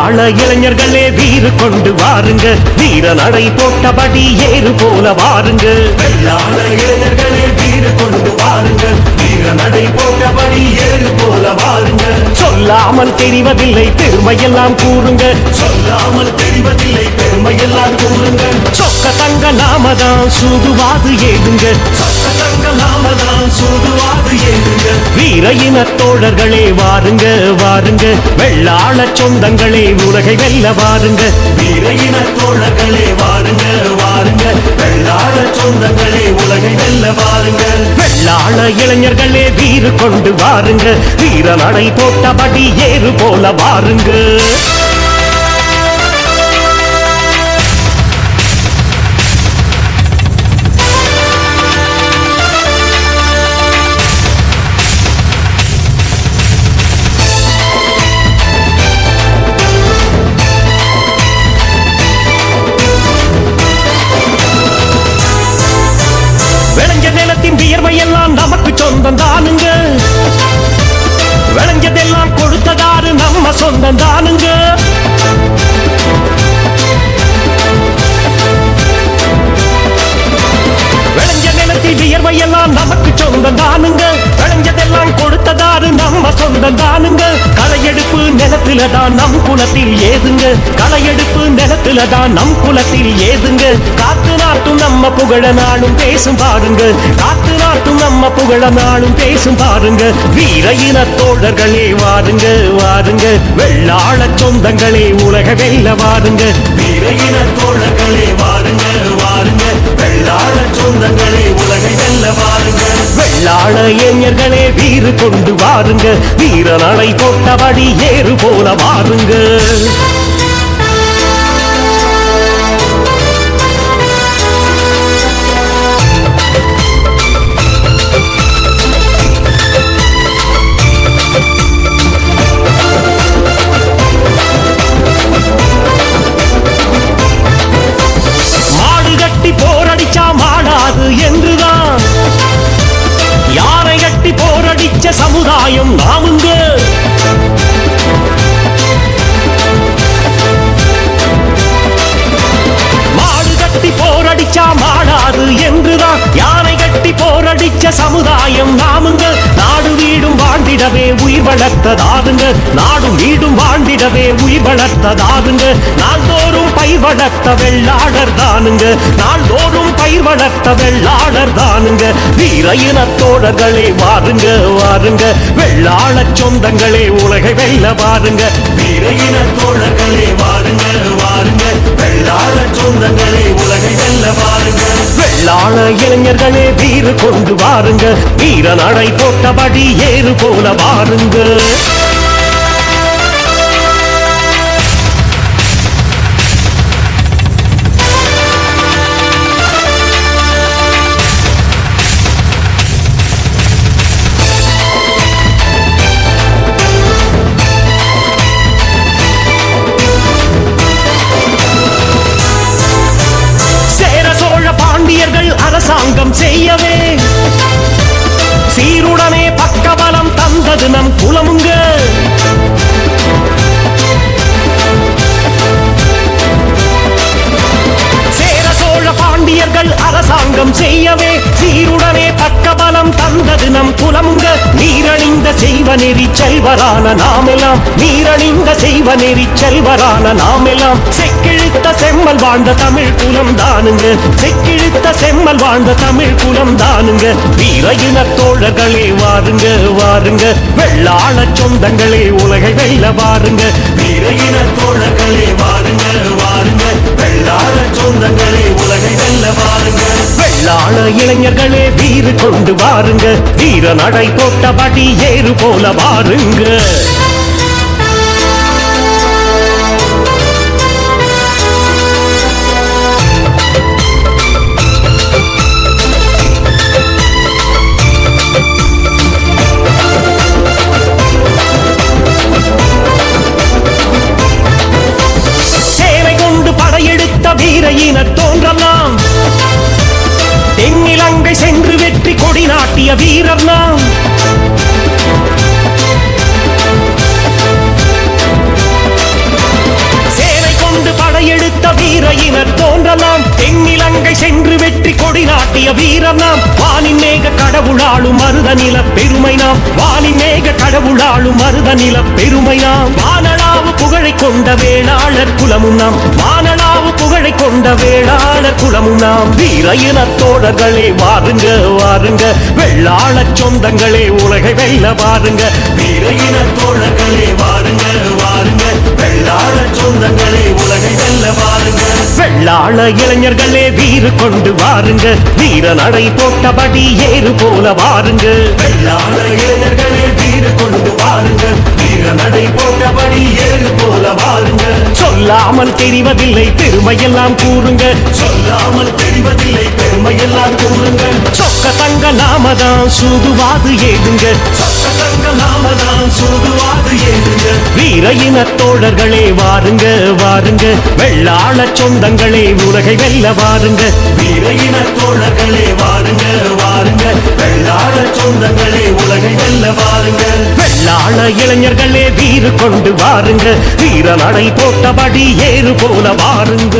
வெள்ளாள இளைஞர்களே வீறு கொண்டு வாருங்க. வீர நடை போட்டபடி ஏறு போல வாருங்க. வெள்ளாள இளைஞர்களே வீறு கொண்டு வாருங்க. வீர நடை போட்டபடி ஏறு போல வாருங்க. சொல்லாமல் தெரிவதில்லை பெருமையெல்லாம் கூறுங்க. சொல்லாமல் தெரிவதில்லை பெருமையெல்லாம் கூறுங்க. சொக்க தங்க நாமதான் சூதுவாது ஏதுங்க. ஏறுங்க வீர இன தோழர்களே வாருங்க வாருங்க. வெள்ளாள சொந்தங்களே உலகை வெல்ல வாருங்க. வீர இன தோழர்களே வாருங்க வாருங்க. வெள்ளாள சொந்தங்களே உலகை வெல்ல வாருங்க. வெள்ளாள இளைஞர்களே வீறு கொண்டு வாருங்க. வீர நடை போட்டபடி ஏறு போல வாருங்க. விளைஞ்ச நிலத்தின் வியர்வை எல்லாம் நமக்கு சொந்தம் தானுங்க. விளைஞ்சதெல்லாம் கொடுத்ததாறு நம்ம சொந்தம் தானுங்க. விளைஞ்ச நிலத்தின் வியர்வை எல்லாம் நமக்கு சொந்தம் தானுங்க. விளைஞ்சதெல்லாம் கொடுத்ததாறு நம்ம சொந்தம் தானுங்க. களையெடுப்பு நிலத்துல தான் நம் குலத்தில் ஏதுங்க. களையெடுப்பு நிலத்துல தான் நம் குலத்தில் ஏதுங்க. காத்து நாட்டும் நம்ம புகழ நாளும் பேசும் பாருங்கள். காத்து நாட்டும் நம்ம புகழ நாளும் பேசும் பாருங்கள். வீர இன தோழர்களே வாருங்க வாருங்க வெள்ளாள சொந்தங்களே உலக வெல்ல வாருங்க வீர இன தோழர்களே வாருங்க வாருங்க வெள்ளாள சொந்தங்களே உலகை வெல்ல வாருங்க வெள்ளாள இளைஞர்களே வீறு கொண்டு வாருங்க வீர போட்டபடி ஏறு போல வாருங்க ஒன்றுதான். யாரை கட்டி போரடிச்ச சமுதாயம் நாமுங்க மாடு கட்டி போரடிச்சா மாடாது என்றுதான். யானை கட்டி போரடிச்ச சமுதாயம் நாமுங்க நாடு வீடும் வாழ்ந்திடவே உயிர் வளர்த்ததாதுங்க. நாடும் வீடும் வாழ்ந்திடவே உயிர் வளர்த்ததாதுங்க. நான் பயிர் வளர்த்த வெள்ளாளர் தானுங்க. நாள்தோறும் பயிர் வளர்த்த வெள்ளாளர் தானுங்க. வீர இன தோழர்களே வாருங்க வாருங்க. வெள்ளாள சொந்தங்களே உலகை வெல்ல வாருங்க. வீர இன தோழர்களே வாருங்க வாருங்க. வெள்ளாள சொந்தங்களே உலகை வெல்ல வாருங்க. வெள்ளாள இளைஞர்களே வீறு கொண்டு வாருங்க. வீர நடை போட்டபடி ஏறு போல வாருங்க. அரசாங்கம் செய்யவே. சீருடனே பக்கபலம் தந்தது நம் குலமுங்க. செய்வ நெறி செல்வரான நாமெல்லாம் நீரணிந்த செய்வ நெறி செல்வரான நாமெல்லாம். செக்கிழுத்த செம்மல் வாழ்ந்த தமிழ் குலம் தானுங்க. செக்கிழுத்த செம்மல் வாழ்ந்த தமிழ் குலம் தானுங்க. வீர இன தோழர்களே வாருங்க வாருங்க. வெள்ளாள சொந்தங்களே உலகை வெல்ல வாருங்க. வீர இன தோழர்களே வாருங்க வாருங்க. வெள்ளாள சொந்தங்களே வெள்ளாள இளைஞர்களே வீறு கொண்டு வாருங்க. வீர நடை போட்டபடி ஏறு போல வாருங்க. இலங்கை சென்று வெற்றி கொடி நாட்டிய வீரர் நாம். வீரையினர் தோன்றலாம் தென்னிலங்கை சென்று வெற்றி கொடி நாட்டிய வீரர் நாம். வானின் மேக கடவுளாளும் மருத நில பெருமை நாம். வானின் மேக கடவுளாளும் மருத நில பெருமை நாம். வான புகழை கொண்ட வேளாளர் குலமும் நாம். வானளாவு புகழை கொண்ட வேளாளர் குலமும் நாம். வீரையினர் தோழர்களே வாருங்க வாருங்க. வெள்ளாள சொந்தங்களே உலகை வெல்ல பாருங்க வீரையின தோழர்களே வாருங்க வாருங்க. வெள்ளாள சொந்தங்களே உலகை வெல்ல பாருங்க வெள்ளாள இளைஞர்களே வீறு கொண்டு வாருங்க. வீர நடை போட்டபடி ஏறு போல வாருங்க. வெள்ளாள இளைஞர்களே வீடு கொண்டு சொல்லாமல் தெரிவதில்லை பெருமையெல்லாம் கூறுங்க. சொல்லாமல் தெரிவதில்லை பெருமையெல்லாம் கூறுங்க. சொக்க தங்க நாமதான் சூதுவாது ஏதுங்க. சட்டங்க நாமதான் சூதுவாது ஏறுங்க வீரையின தோழர்களே வாருங்க வாருங்க. வெள்ளாள சொந்தங்களே உலகை வெல்ல வாருங்க. வீரையின தோழர்களே வாருங்க வெள்ளாள இளைஞர்களே வீறு கொண்டு வாருங்க. வீர நடை போட்டபடி ஏறு போல வாருங்க.